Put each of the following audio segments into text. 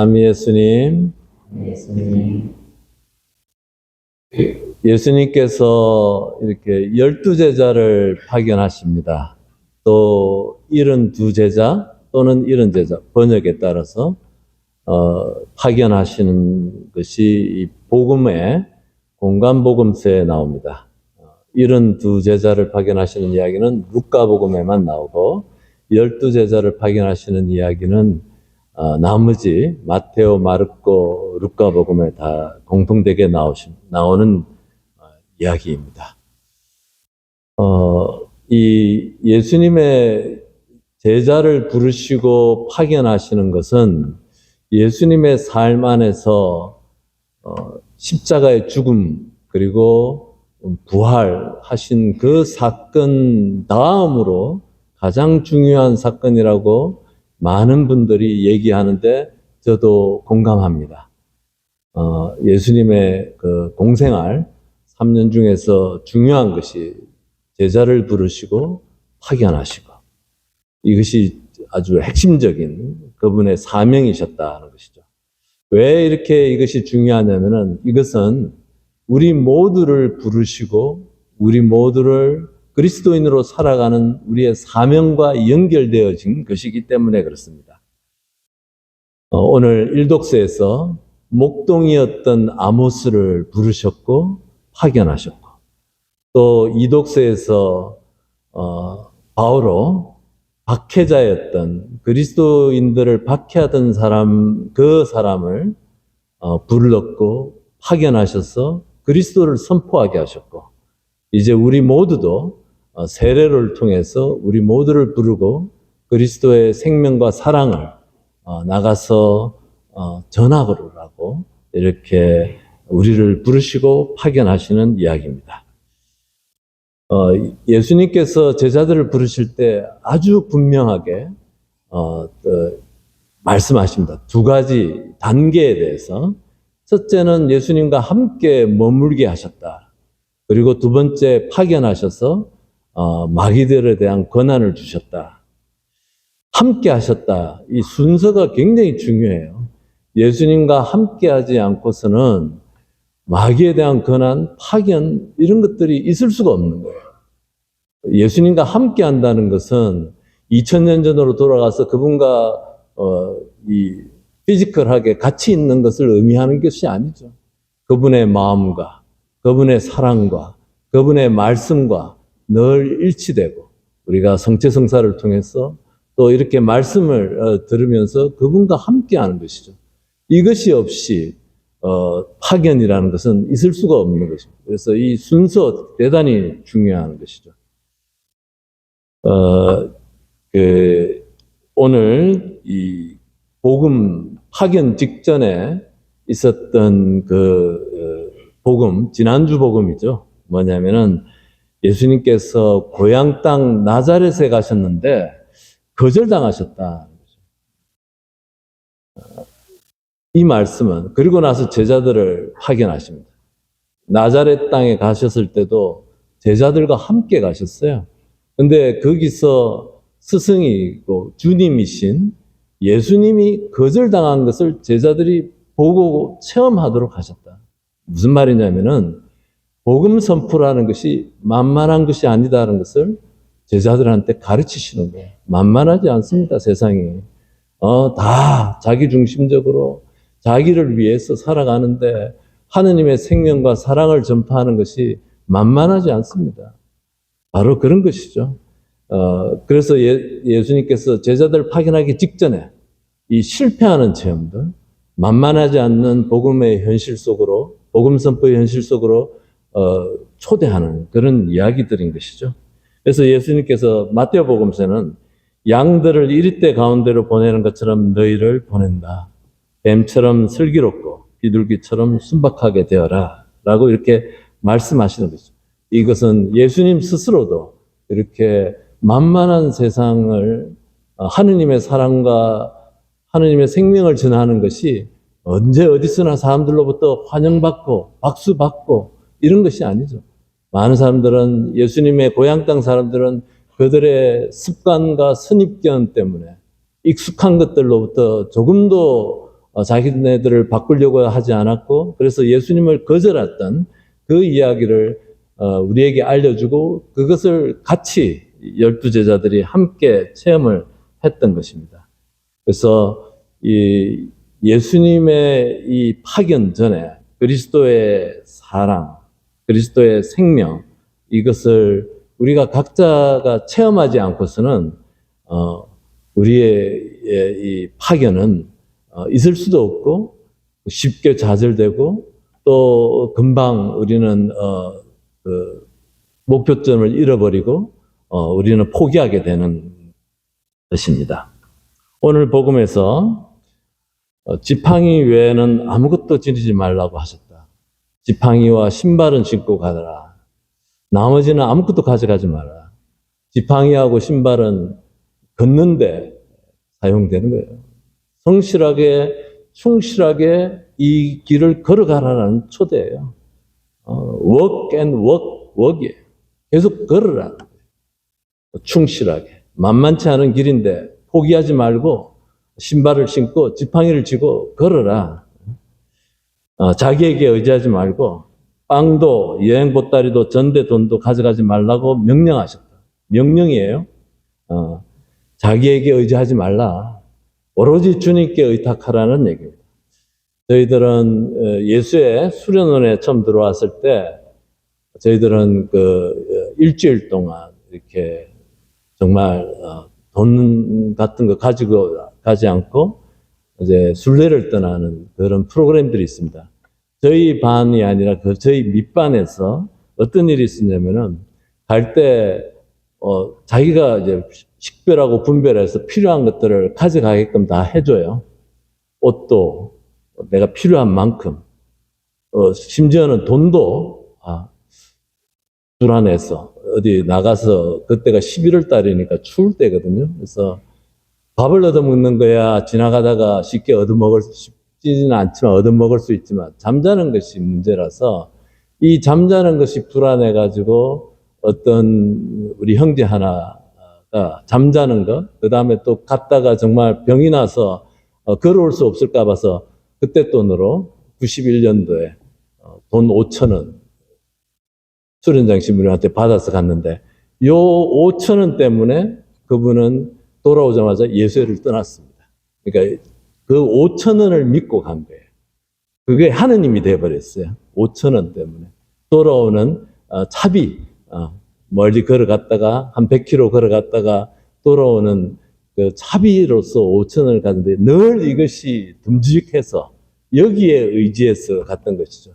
삼위 예수님, 예수님, 예수님께서 이렇게 열두 제자를 파견하십니다. 또 일흔 두 제자 또는 일흔 제자 번역에 따라서 어, 파견하시는 것이 이 복음의 공간 복음서에 나옵니다. 어, 일흔 두 제자를 파견하시는 이야기는 루카 복음에만 나오고 열두 제자를 파견하시는 이야기는 어, 나머지 마테오, 마르코, 루카 복음에 다 공통되게 나오신 나오는 어, 이야기입니다. 어, 이 예수님의 제자를 부르시고 파견하시는 것은 예수님의 삶 안에서 어, 십자가의 죽음 그리고 부활하신 그 사건 다음으로 가장 중요한 사건이라고 많은 분들이 얘기하는데 저도 공감합니다. 어, 예수님의 그 공생활 3년 중에서 중요한 것이 제자를 부르시고 파견하시고 이것이 아주 핵심적인 그분의 사명이셨다는 것이죠. 왜 이렇게 이것이 중요하냐면은 이것은 우리 모두를 부르시고 우리 모두를 그리스도인으로 살아가는 우리의 사명과 연결되어진 것이기 때문에 그렇습니다. 어, 오늘 일독서에서 목동이었던 아모스를 부르셨고 파견하셨고 또 이독서에서 어, 바오로 박해자였던 그리스도인들을 박해하던 사람 그 사람을 어, 불렀고 파견하셔서 그리스도를 선포하게 하셨고 이제 우리 모두도 어, 세례를 통해서 우리 모두를 부르고 그리스도의 생명과 사랑을 어, 나가서 어, 전하고라고 이렇게 우리를 부르시고 파견하시는 이야기입니다. 어, 예수님께서 제자들을 부르실 때 아주 분명하게 어, 어, 말씀하십니다. 두 가지 단계에 대해서 첫째는 예수님과 함께 머물게 하셨다. 그리고 두 번째 파견하셔서 어, 마귀들에 대한 권한을 주셨다. 함께 하셨다. 이 순서가 굉장히 중요해요. 예수님과 함께 하지 않고서는 마귀에 대한 권한, 파견 이런 것들이 있을 수가 없는 거예요. 예수님과 함께 한다는 것은 2000년 전으로 돌아가서 그분과 어, 이 피지컬하게 같이 있는 것을 의미하는 것이 아니죠. 그분의 마음과 그분의 사랑과 그분의 말씀과 늘 일치되고 우리가 성체성사를 통해서 또 이렇게 말씀을 어, 들으면서 그분과 함께하는 것이죠. 이것이 없이 어, 파견이라는 것은 있을 수가 없는 것입니다. 그래서 이 순서 대단히 중요한 것이죠. 어, 그, 오늘 이 복음 파견 직전에 있었던 그 어, 복음, 지난주 복음이죠. 뭐냐면은 예수님께서 고향 땅 나자렛에 가셨는데 거절당하셨다. 이 말씀은 그리고 나서 제자들을 파견하십니다. 나자렛 땅에 가셨을 때도 제자들과 함께 가셨어요. 근데 거기서 스승이고 주님이신 예수님이 거절당한 것을 제자들이 보고 체험하도록 하셨다. 무슨 말이냐면은 복음 선포라는 것이 만만한 것이 아니다라는 것을 제자들한테 가르치시는 거예요. 만만하지 않습니다, 세상이. 어, 다 자기 중심적으로 자기를 위해서 살아가는데 하느님의 생명과 사랑을 전파하는 것이 만만하지 않습니다. 바로 그런 것이죠. 어, 그래서 예, 예수님께서 제자들 파견하기 직전에 이 실패하는 체험들, 만만하지 않는 복음의 현실 속으로, 복음 선포의 현실 속으로 어, 초대하는 그런 이야기들인 것이죠. 그래서 예수님께서 마태오 복음서는 양들을 이리대 가운데로 보내는 것처럼 너희를 보낸다. 뱀처럼 슬기롭고 비둘기처럼 순박하게 되어라. 라고 이렇게 말씀하시는 거죠. 이것은 예수님 스스로도 이렇게 만만한 세상을 어, 하느님의 사랑과 하느님의 생명을 전하는 것이 언제 어디서나 사람들로부터 환영받고 박수받고 이런 것이 아니죠. 많은 사람들은 예수님의 고향 땅 사람들은 그들의 습관과 선입견 때문에 익숙한 것들로부터 조금도 어, 자기네들을 바꾸려고 하지 않았고 그래서 예수님을 거절했던 그 이야기를 어, 우리에게 알려주고 그것을 같이 열두 제자들이 함께 체험을 했던 것입니다. 그래서 이 예수님의 이 파견 전에 그리스도의 사랑, 그리스도의 생명 이것을 우리가 각자가 체험하지 않고서는 어, 우리의 예, 이 파견은 어, 있을 수도 없고 쉽게 좌절되고 또 금방 우리는 어, 그 목표점을 잃어버리고 어, 우리는 포기하게 되는 것입니다. 오늘 복음에서 어, 지팡이 외에는 아무것도 지니지 말라고 하셨다. 지팡이와 신발은 신고 가더라. 나머지는 아무것도 가져가지 마라. 지팡이하고 신발은 걷는데 사용되는 거예요. 성실하게, 충실하게 이 길을 걸어가라는 초대예요. 어, work and work, work이에요. 계속 걸으라. 충실하게. 만만치 않은 길인데 포기하지 말고 신발을 신고 지팡이를 쥐고 걸어라. 어, 자기에게 의지하지 말고 빵도 여행 보따리도 전대 돈도 가져가지 말라고 명령하셨다. 명령이에요. 어, 자기에게 의지하지 말라. 오로지 주님께 의탁하라는 얘기입니다. 저희들은 어, 예수의 수련원에 처음 들어왔을 때 저희들은 그 어, 일주일 동안 이렇게 정말 어, 돈 같은 거 가지고 가지 않고 이제 순례를 떠나는 그런 프로그램들이 있습니다. 저희 반이 아니라 그 저희 밑반에서 어떤 일이 있었냐면은 갈 때 어, 자기가 이제 식별하고 분별해서 필요한 것들을 가져가게끔 다 해줘요. 옷도 내가 필요한 만큼, 어, 심지어는 돈도 아, 줄안에서 어디 나가서 그때가 11월 달이니까 추울 때거든요. 그래서 밥을 얻어먹는 거야 지나가다가 쉽게 얻어먹을 수 쉽지는 않지만 얻어먹을 수 있지만 잠자는 것이 문제라서 이 잠자는 것이 불안해 가지고 어떤 우리 형제 하나가 잠자는 것, 그 다음에 또 갔다가 정말 병이 나서 어, 걸어올 수 없을까 봐서 그때 돈으로 91년도에 어, 돈 5천 원 수련장 신부님한테 받아서 갔는데 요 5천 원 때문에 그분은 돌아오자마자 예수를 떠났습니다. 그러니까 그 5천 원을 믿고 간 거예요. 그게 하느님이 돼버렸어요. 5천 원 때문에 돌아오는 어, 차비 어, 멀리 걸어갔다가 한 100km 걸어갔다가 돌아오는 그 차비로서 5천 원을 갔는데 늘 이것이 듬직해서 여기에 의지해서 갔던 것이죠.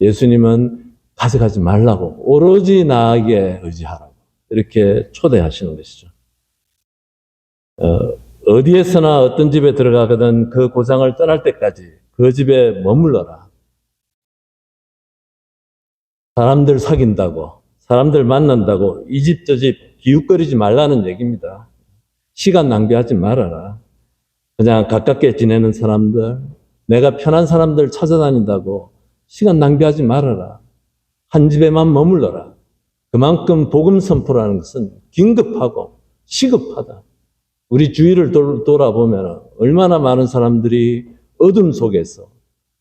예수님은 가져가지 말라고 오로지 나에게 의지하라고 이렇게 초대하시는 것이죠. 어, 어디에서나 어떤 집에 들어가거든 그 고장을 떠날 때까지 그 집에 머물러라. 사람들 사귄다고, 사람들 만난다고 이 집 저 집 기웃거리지 말라는 얘기입니다. 시간 낭비하지 말아라. 그냥 가깝게 지내는 사람들, 내가 편한 사람들 찾아다닌다고 시간 낭비하지 말아라. 한 집에만 머물러라. 그만큼 복음 선포라는 것은 긴급하고 시급하다. 우리 주위를 돌- 돌아보면 얼마나 많은 사람들이 어둠 속에서,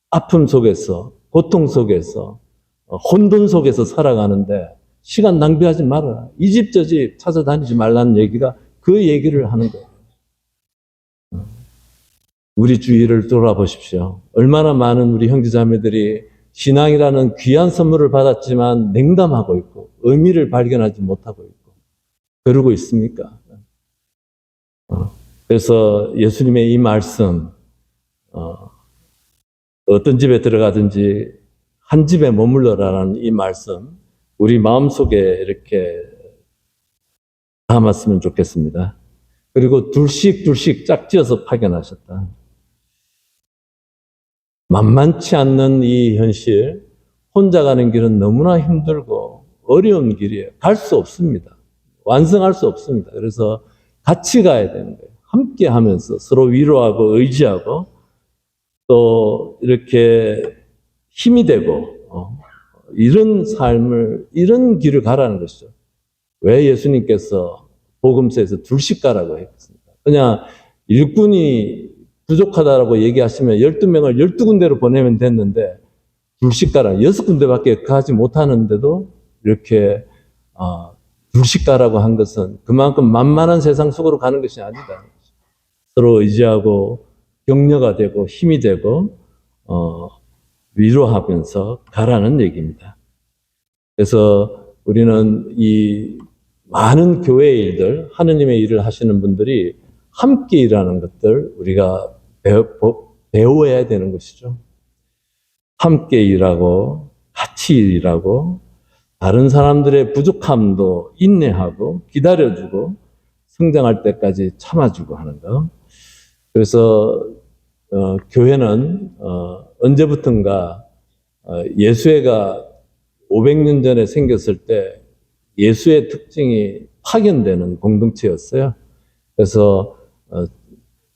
아픔 속에서, 고통 속에서, 어, 혼돈 속에서 살아가는데 시간 낭비하지 말아라. 이 집 저 집 찾아다니지 말라는 얘기가 그 얘기를 하는 거예요. 우리 주위를 돌아보십시오. 얼마나 많은 우리 형제자매들이 신앙이라는 귀한 선물을 받았지만 냉담하고 있고 의미를 발견하지 못하고 있고 그러고 있습니까? 어, 그래서 예수님의 이 말씀 어, 어떤 집에 들어가든지 한 집에 머물러라는 이 말씀 우리 마음속에 이렇게 담았으면 좋겠습니다. 그리고 둘씩 둘씩 짝지어서 파견하셨다. 만만치 않는 이 현실, 혼자 가는 길은 너무나 힘들고 어려운 길이에요. 갈 수 없습니다. 완성할 수 없습니다. 그래서 같이 가야 되는 거예요. 함께 하면서 서로 위로하고 의지하고 또 이렇게 힘이 되고 어, 이런 삶을 이런 길을 가라는 것이죠. 왜 예수님께서 복음서에서 둘씩 가라고 했습니까? 그냥 일꾼이 부족하다라고 얘기하시면 12명을 12군데로 보내면 됐는데 둘씩 가라. 6군데밖에 가지 못하는데도 이렇게 어, 둘씩 가라고 한 것은 그만큼 만만한 세상 속으로 가는 것이 아니다. 서로 의지하고 격려가 되고 힘이 되고 어, 위로하면서 가라는 얘기입니다. 그래서 우리는 이 많은 교회의 일들, 하느님의 일을 하시는 분들이 함께 일하는 것들 우리가 배워, 배워야 되는 것이죠. 함께 일하고 같이 일하고 다른 사람들의 부족함도 인내하고 기다려주고 성장할 때까지 참아주고 하는 거. 그래서 어, 교회는 어, 언제부턴가 어, 예수회가 500년 전에 생겼을 때 예수의 특징이 파견되는 공동체였어요. 그래서 어,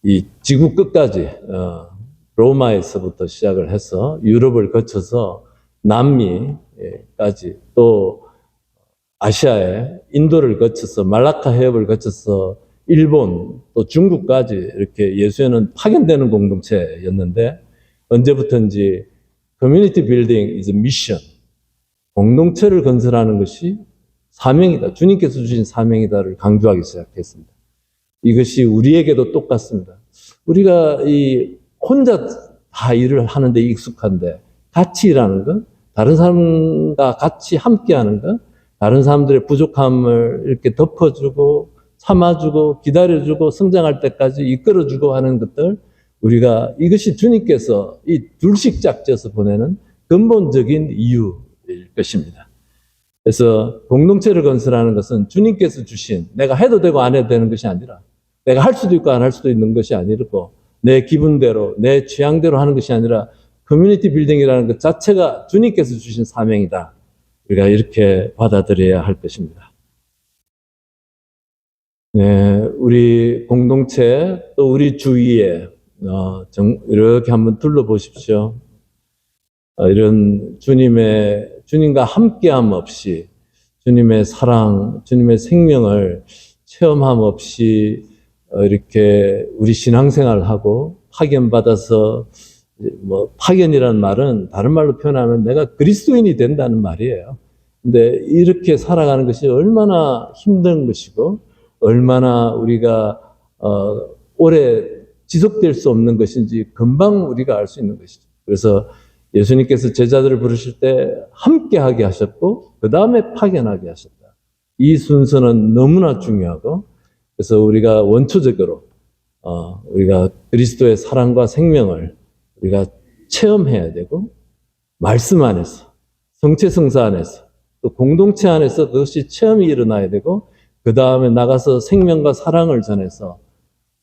이 지구 끝까지 어, 로마에서부터 시작을 해서 유럽을 거쳐서 남미까지 또 아시아에 인도를 거쳐서 말라카 해협을 거쳐서 일본 또 중국까지 이렇게 예수회는 파견되는 공동체였는데 언제부턴지 커뮤니티 빌딩 a mission 공동체를 건설하는 것이 사명이다. 주님께서 주신 사명이다를 강조하기 시작했습니다. 이것이 우리에게도 똑같습니다. 우리가 이 혼자 다 일을 하는데 익숙한데 같이 일하는 것, 다른 사람과 같이 함께 하는 것, 다른 사람들의 부족함을 이렇게 덮어주고 참아주고 기다려주고 성장할 때까지 이끌어주고 하는 것들 우리가 이것이 주님께서 이 둘씩 짝져서 보내는 근본적인 이유일 것입니다. 그래서 공동체를 건설하는 것은 주님께서 주신 내가 해도 되고 안 해도 되는 것이 아니라 내가 할 수도 있고 안 할 수도 있는 것이 아니고 내 기분대로 내 취향대로 하는 것이 아니라 커뮤니티 빌딩이라는 것 자체가 주님께서 주신 사명이다. 우리가 이렇게 받아들여야 할 것입니다. 네, 우리 공동체 또 우리 주위에 어, 정, 이렇게 한번 둘러보십시오. 어, 이런 주님의 주님과 함께함 없이 주님의 사랑, 주님의 생명을 체험함 없이 어, 이렇게 우리 신앙생활을 하고 파견받아서 뭐 파견이라는 말은 다른 말로 표현하면 내가 그리스도인이 된다는 말이에요. 근데 이렇게 살아가는 것이 얼마나 힘든 것이고 얼마나 우리가 어, 오래 지속될 수 없는 것인지 금방 우리가 알 수 있는 것이죠. 그래서 예수님께서 제자들을 부르실 때 함께하게 하셨고 그 다음에 파견하게 하셨다. 이 순서는 너무나 중요하고 그래서 우리가 원초적으로 어, 우리가 그리스도의 사랑과 생명을 우리가 체험해야 되고 말씀 안에서 성체 성사 안에서 또 공동체 안에서 그것이 체험이 일어나야 되고 그 다음에 나가서 생명과 사랑을 전해서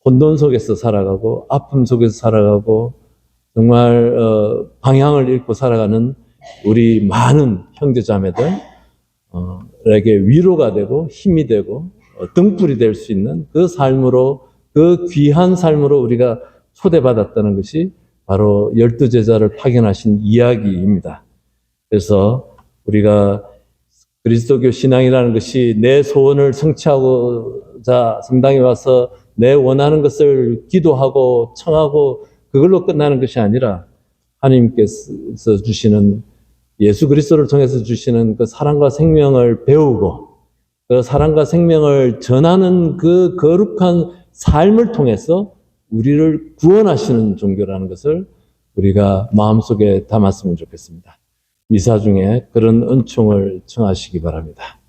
혼돈 속에서 살아가고 아픔 속에서 살아가고 정말 어, 방향을 잃고 살아가는 우리 많은 형제 자매들에게 위로가 되고 힘이 되고 어, 등불이 될 수 있는 그 삶으로 그 귀한 삶으로 우리가 초대받았다는 것이 바로 열두 제자를 파견하신 이야기입니다. 그래서 우리가 그리스도교 신앙이라는 것이 내 소원을 성취하고자 성당에 와서 내 원하는 것을 기도하고 청하고 그걸로 끝나는 것이 아니라 하나님께서 주시는 예수 그리스도를 통해서 주시는 그 사랑과 생명을 배우고 그 사랑과 생명을 전하는 그 거룩한 삶을 통해서 우리를 구원하시는 종교라는 것을 우리가 마음속에 담았으면 좋겠습니다. 미사 중에 그런 은총을 청하시기 바랍니다.